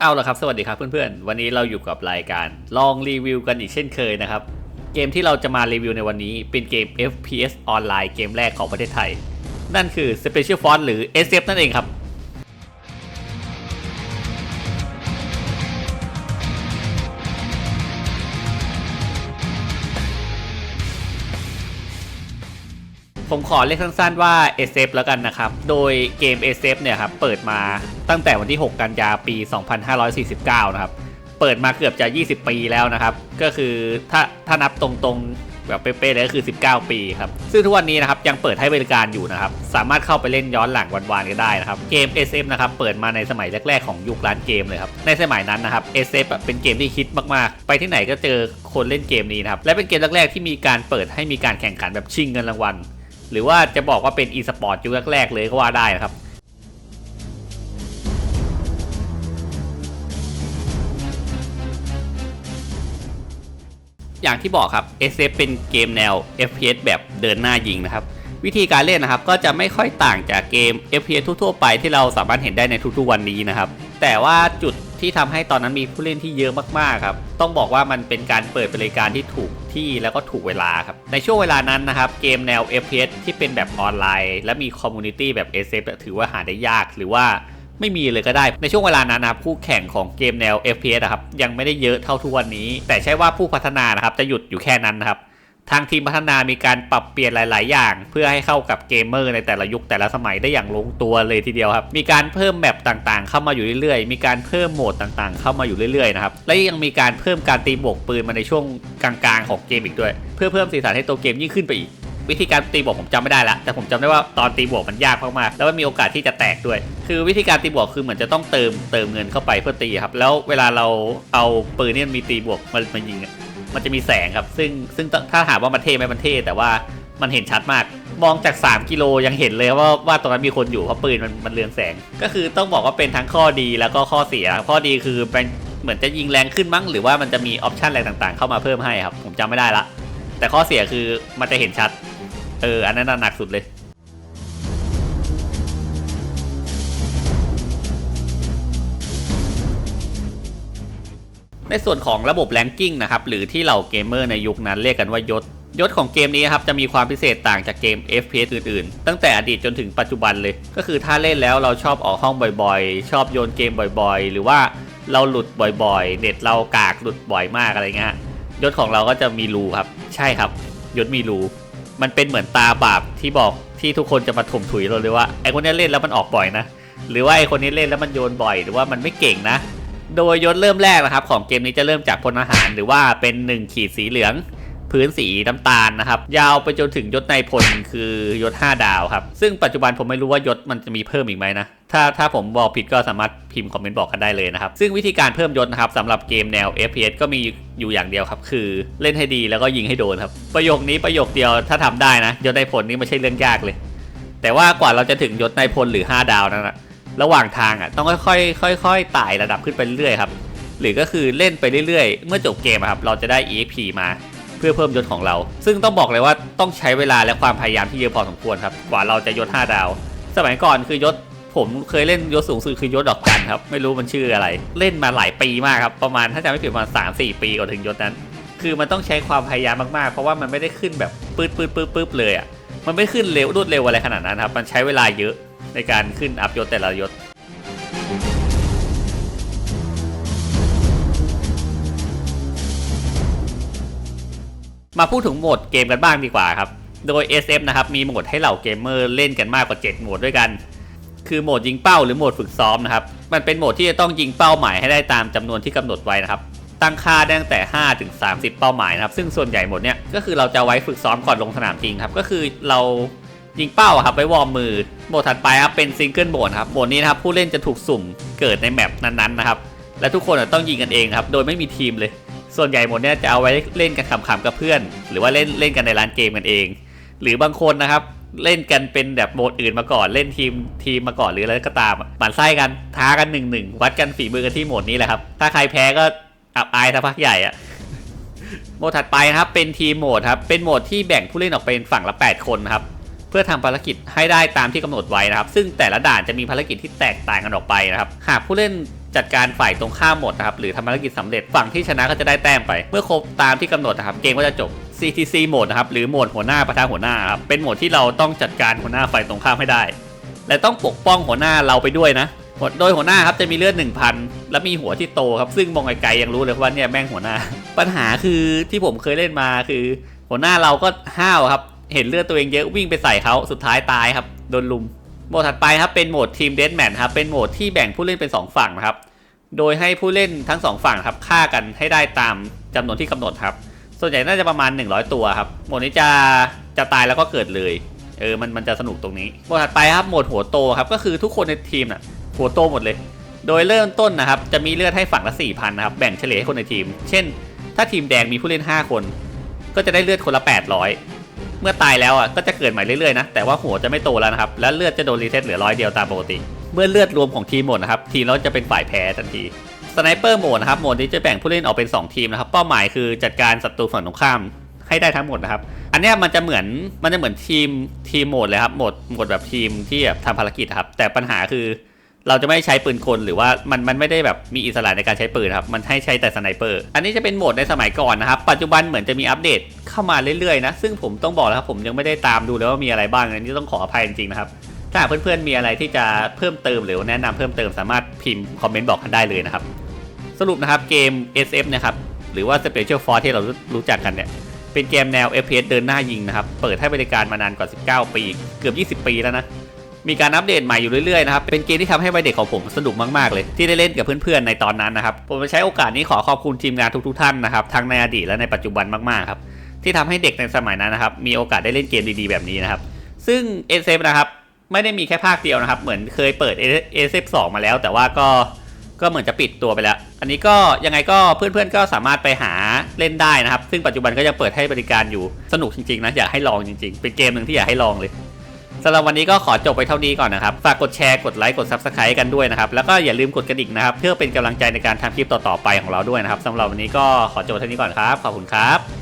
เอาละครับ สวัสดีครับเพื่อนๆ วันนี้เราอยู่กับรายการลองรีวิวกันอีกเช่นเคยนะครับ เกมที่เราจะมารีวิวในวันนี้เป็นเกม FPS ออนไลน์เกมแรกของประเทศไทย นั่นคือ Special Force หรือ SF นั่นเองครับ ผมขอเรียกสั้นๆว่า SF แล้วกันนะครับ โดยเกม SF เนี่ยครับ เปิดมาตั้งแต่วันที่ 6 กันยาปี 2549 นะครับ เปิดมาเกือบจะ 20 ปีแล้วนะครับ ก็คือถ้าถ้านับตรงๆ แบบเป๊ะๆเลยก็คือ 19 ปีครับ ซึ่งทุกวันนี้นะครับยังเปิดให้บริการอยู่นะครับ สามารถเข้าไปเล่นย้อนหลังวันๆก็ได้นะครับ เกม SF นะครับ เปิดมาในสมัยแรกๆของยุคร้านเกมเลยครับ ในสมัยนั้นนะครับ SF เป็นเกมที่ฮิตมากๆ ไปที่ไหนก็เจอคนเล่นเกมนี้นะครับ และเป็นเกมแรกๆที่มีการเปิดให้มีการแข่งขันแบบชิงเงินรางวัล หรือว่าจะบอกว่าเป็น e สปอร์ตยุคแรกๆเลยก็ว่าได้นะครับอย่างที่บอกครับ SF เป็นเกมแนว FPS แบบเดินหน้ายิงนะครับ วิธีการเล่นนะครับก็จะไม่ค่อยต่างจากเกม FPS ทั่วๆไปที่เราสามารถเห็นได้ในทุกๆวันนี้นะครับ แต่ว่าจุดที่ทำให้ตอนนั้นมีผู้เล่นที่เยอะมากๆครับ ต้องบอกว่ามันเป็นการเปิดบริการที่ถูก ที่แล้วก็ถูกเวลาครับ ในช่วงเวลานั้นนะครับ เกมแนว FPS ที่เป็นแบบออนไลน์ และมีคอมมูนิตี้แบบ SF ถือว่าหาได้ยากหรือว่าไม่มีเลยก็ได้ ในช่วงเวลานั้นนะครับคู่แข่งของเกมแนว FPS นะครับยังไม่ได้เยอะเท่าทุกวันนี้ แต่ใช่ว่าผู้พัฒนานะครับจะหยุดอยู่แค่นั้นนะครับ ทางทีมพัฒนามีการปรับเปลี่ยนหลาย ๆ อย่าง เพื่อให้เข้ากับเกมเมอร์ในแต่ละยุคแต่ละสมัยได้อย่างลงตัวเลยทีเดียวครับ มีการเพิ่มแมปต่าง ๆ เข้ามาอยู่เรื่อย ๆ มีการเพิ่มโหมดต่าง ๆ เข้ามาอยู่เรื่อย ๆ นะครับ และยังมีการเพิ่มการตีบวกปืนมาในช่วงกลาง ๆ ของเกมอีกด้วย เพื่อเพิ่มสีสันให้ตัวเกมยิ่งขึ้นไปอีก วิธีการตีบวกผมจำไม่ได้ละ แต่ผมจำได้ว่าตอนตีบวกมันยากมากๆ แล้วมันมีโอกาสที่จะแตกด้วย คือวิธีการตีบวกคือเหมือนจะต้องเติมเติมเงินเข้าไปเพื่อตีครับ แล้วเวลาเราเอาปืนเนี่ยมีตีบวกมันมายิง มันจะมีแสงครับ ซึ่งซึ่งถ้าถามว่ามันเท่ไหมมันเท่แต่ว่ามันเห็นชัดมาก มองจาก 3 กิโลยังเห็นเลยว่าว่าตรงนั้นมีคนอยู่เพราะปืนมันมันเรืองแสง ก็คือต้องบอกว่าเป็นทั้งข้อดีแล้วก็ข้อเสีย ข้อดีคือเป็นเหมือนจะยิงแรงขึ้นมั้ง หรือว่ามันจะมีออปชันอะไรต่างๆ เข้ามาเพิ่มให้ครับ ผมจำไม่ได้ละ แต่ข้อเสียคือมันจะเห็นชัด เออ อันนั้นนหนักสุดเลย ในส่วนของระบบแรงกิ้งนะครับหรือที่เหล่าเกมเมอร์ในยุคนั้นเรียกกันว่ายศยศของเกมนี้ครับจะมีความพิเศษต่างจากเกม FPS อื่นๆ ตั้งแต่อดีตจนถึงปัจจุบันเลย ก็คือถ้าเล่นแล้วเราชอบออกห้องบ่อยๆ ชอบโยนเกมบ่อยๆ หรือว่าเราหลุดบ่อยๆ เน็ตเรากากหลุดบ่อยมากอะไรเงี้ยยศของเราก็จะมีรูครับ ใช่ครับ ยศมีรูมันเป็นเหมือนตาบาปที่บอกที่ทุกคนจะมาถมถุยเราเลยว่าไอคนนี้เล่นแล้วมันออกบ่อยนะ หรือว่าไอคนนี้เล่นแล้วมันโยนบ่อย หรือว่ามันไม่เก่งนะ โดยยศเริ่มแรกนะครับ ของเกมนี้จะเริ่มจากพลทหาร หรือว่าเป็น 1 ขีดสีเหลือง พื้นสีน้ำตาลนะครับ ยาวไปจนถึงยศนายพลคือยศ 5 ดาวครับ ซึ่งปัจจุบันผมไม่รู้ว่ายศมันจะมีเพิ่มอีกไหมนะถ้าถ้าผมบอกผิดก็สามารถพิมพ์คอมเมนต์บอกกันได้เลยนะครับ ซึ่งวิธีการเพิ่มยศนะครับสำหรับเกมแนว FPS ก็มีอยู่อย่างเดียวครับ คือเล่นให้ดีแล้วก็ยิงให้โดนครับ ประโยคนี้ประโยคเดียวถ้าทำได้นะยศนายพลนี่ไม่ใช่เรื่องยากเลย แต่ว่ากว่าเราจะถึงยศนายพลหรือ 5 ดาวนั้นนะ ระหว่างทางอะต้องค่อยๆค่อยๆไต่ระดับขึ้นไปเรื่อยๆครับหรือก็คือเล่นไปเรื่อยๆ เมื่อจบเกมครับเราจะได้ EXP มาเพื่อเพิ่มยศของเรา ซึ่งต้องบอกเลยว่าต้องใช้เวลาและความพยายามที่เยอะพอสมควรครับกว่าเราจะยศ 5 ดาว สมัยก่อนคือยศผมเคยเล่นยศสูงสุดคือยศดอกจันครับไม่รู้มันชื่ออะไร เล่นมาหลายปีมากครับประมาณถ้าจำไม่ผิดประมาณ3 4ปีก่อนถึงยศนั้น คือมันต้องใช้ความพยายามมากๆ เพราะว่ามันไม่ได้ขึ้นแบบปื๊ดปื๊ดปื๊ดปื๊ดเลยอะมันไม่ขึ้นเร็วรวดเร็วอะไรขนาดนั้นครับมันใช้เวลาเยอะ ในการขึ้นอัพยศแต่ละยศมาพูดถึงโหมดเกมกันบ้างดีกว่าครับ โดย SF นะครับมีโหมดให้เหล่าเกมเมอร์เล่นกันมากกว่า 7 โหมดด้วยกัน คือโหมดยิงเป้าหรือโหมดฝึกซ้อมนะครับ มันเป็นโหมดที่จะต้องยิงเป้าหมายให้ได้ตามจำนวนที่กำหนดไว้นะครับ ตั้งค่าตั้งแต่ 5 ถึง 30 เป้าหมายนะครับ ซึ่งส่วนใหญ่โหมดเนี้ยก็คือเราจะไว้ฝึกซ้อมก่อนลงสนามจริงครับ ก็คือเรายิงเป้าครับไว้วอร์มมือ โหมดถัดไปครับเป็นซิงเกิลโหมดครับโหมดนี้นะครับผู้เล่นจะถูกสุ่มเกิดในแมปนั้นๆนะครับและทุกคนอะต้องยิงกันเองครับโดยไม่มีทีมเลย ส่วนใหญ่หมดเนี่ยจะเอาไว้เล่นกันขำๆกับเพื่อน หรือว่าเล่นเล่นกันในร้านเกมกันเอง หรือบางคนนะครับเล่นกันเป็นแบบโหมดอื่นมาก่อนเล่นทีมทีมมาก่อนหรืออะไรก็ตามอะหมั่นไส้กันท้ากันหนึ่งหนึ่งวัดกันฝีมือกันที่โหมดนี้แหละครับถ้าใครแพ้ก็อับอายสักพักใหญ่อะโหมดถัดไปนะครับเป็นทีมโหมดครับเป็นโหมดที่แบ่งผู้เล่นออกเป็นฝั่งละ 8 คนครับ เพื่อทำภารกิจให้ได้ตามที่กำหนดไว้นะครับ ซึ่งแต่ละด่านจะมีภารกิจที่แตกต่างกันออกไปนะครับ หากผู้เล่นจัดการฝ่ายตรงข้ามหมดนะครับหรือทำภารกิจสำเร็จฝั่งที่ชนะก็จะได้แต้มไป เมื่อครบตามที่กำหนดนะครับเกมก็จะจบ CTC โหมดนะครับหรือโหมดหัวหน้าประธานหัวหน้าครับเป็นโหมดที่เราต้องจัดการหัวหน้าฝ่ายตรงข้ามให้ได้ และต้องปกป้องหัวหน้าเราไปด้วยนะโดยหัวหน้าครับจะมีเลือด1,000 และมีหัวที่โตครับซึ่งมองไกลๆยังรู้เลยว่าเนี่ยแม่งหัวหน้า ปัญหาคือที่ผมเคยเล่นมาคือ หัวหน้าเราก็ห้าวครับ เห็นเลือดตัวเองเยอะวิ่งไปใส่เขาสุดท้ายตายครับโดนลุมโหมดถัดไปครับเป็นโหมดทีมเด a แมทครับเป็นโหมดที่แบ่งผู้เล่นเป็น 2 ฝั่งนะครับ โดยให้ผู้เล่นทั้ง 2 ฝั่งครับฆ่ากันให้ได้ตามจำนวนที่กำหนดครับ ส่วนใหญ่น่าจะประมาณ 100 ตัวครับโหมดนี้จะจะตายแล้วก็เกิดเลยเออมันมันจะสนุกตรงนี้โหมดถัดไปครับโหมดหัวโตครับก็คือทุกคนในทีมน่ะหัวโตหมดเลย โดยเริ่มต้นนะครับจะมีเลือดให้ฝั่งละ4,000นะครับแบ่งเฉลี่ยให้คนในทีม เช่น ถ้าทีมแดงมีผู้เล่น 5 คน ก็จะได้เลือดคนละ 800 เมื่อตายแล้วอะก็จะเกิดใหม่เรื่อยๆนะแต่ว่าหัวจะไม่โตแล้วนะครับและเลือดจะโดนรีเซ็ตเหลือร้อยเดียวตามปกติ เมื่อเลือดรวมของทีมหมดนะครับทีมเราจะเป็นฝ่ายแพ้ทันทีสไนเปอร์โหมดนะครับโหมดนี้จะแบ่งผู้เล่นออกเป็น 2 ทีมนะครับเป้าหมายคือจัดการศัตรูฝั่งตรงข้ามให้ได้ทั้งหมดนะครับ อันนี้มันจะเหมือนมันจะเหมือนทีมทีมโหมดเลยครับโหมดโหมดแบบทีมที่แบบทำภารกิจครับแต่ปัญหาคือ เราจะไม่ใช้ปืนกลหรือว่ามันมันไม่ได้แบบมีอิสระในการใช้ปืนครับมันให้ใช้แต่สไนเปอร์อันนี้จะเป็นโหมดในสมัยก่อนนะครับปัจจุบันเหมือนจะมีอัปเดตเข้ามาเรื่อยๆนะซึ่งผมต้องบอกแล้วครับผมยังไม่ได้ตามดูเลยว่ามีอะไรบ้างอันนี้ต้องขออภัยจริงๆนะครับถ้าเพื่อนๆมีอะไรที่จะเพิ่มเติมหรือแนะนำเพิ่มเติมสามารถพิมพ์คอมเมนต์บอกกันได้เลยนะครับสรุปนะครับเกม SF นะครับหรือว่า Special Force ที่เรารู้รู้จักกันเนี่ยเป็นเกมแนว FPS เดินหน้ายิงนะครับ เปิดให้บริการมานานกว่า 19 ปี เกือบ 20 ปีแล้วนะ มีการอัปเดตใหม่อยู่เรื่อยๆนะครับ เป็นเกมที่ทำให้วัยเด็กของผมสนุกมากๆเลย ที่ได้เล่นกับเพื่อนๆในตอนนั้นนะครับ ผมจะใช้โอกาสนี้ขอขอบคุณทีมงานทุกๆท่านนะครับทั้งในอดีตและในปัจจุบันมากๆครับที่ทำให้เด็กในสมัยนั้นนะครับมีโอกาสได้เล่นเกมดีๆแบบนี้นะครับ ซึ่ง SF นะครับไม่ได้มีแค่ภาคเดียวนะครับ เหมือนเคยเปิด SF 2มาแล้ว แต่ว่าก็ก็เหมือนจะปิดตัวไปแล้ว อันนี้ก็ยังไงก็เพื่อนๆก็สามารถไปหาเล่นได้นะครับ ซึ่งปัจจุบันก็ยังเปิดให้บริการอยู่สนุกจริงๆนะอยากให้ลองจริงๆ เป็นเกมหนึ่งที่อยากให้ลองเลย สำหรับวันนี้ก็ขอจบไปเท่านี้ก่อนนะครับ ฝากกดแชร์ กดไลค์ กด Subscribe กันด้วยนะครับ แล้วก็อย่าลืมกดกระดิ่งนะครับ เพื่อเป็นกำลังใจในการทำคลิปต่อๆไปของเราด้วยนะครับสำหรับวันนี้ก็ขอจบเท่านี้ก่อนครับ ขอบคุณครับ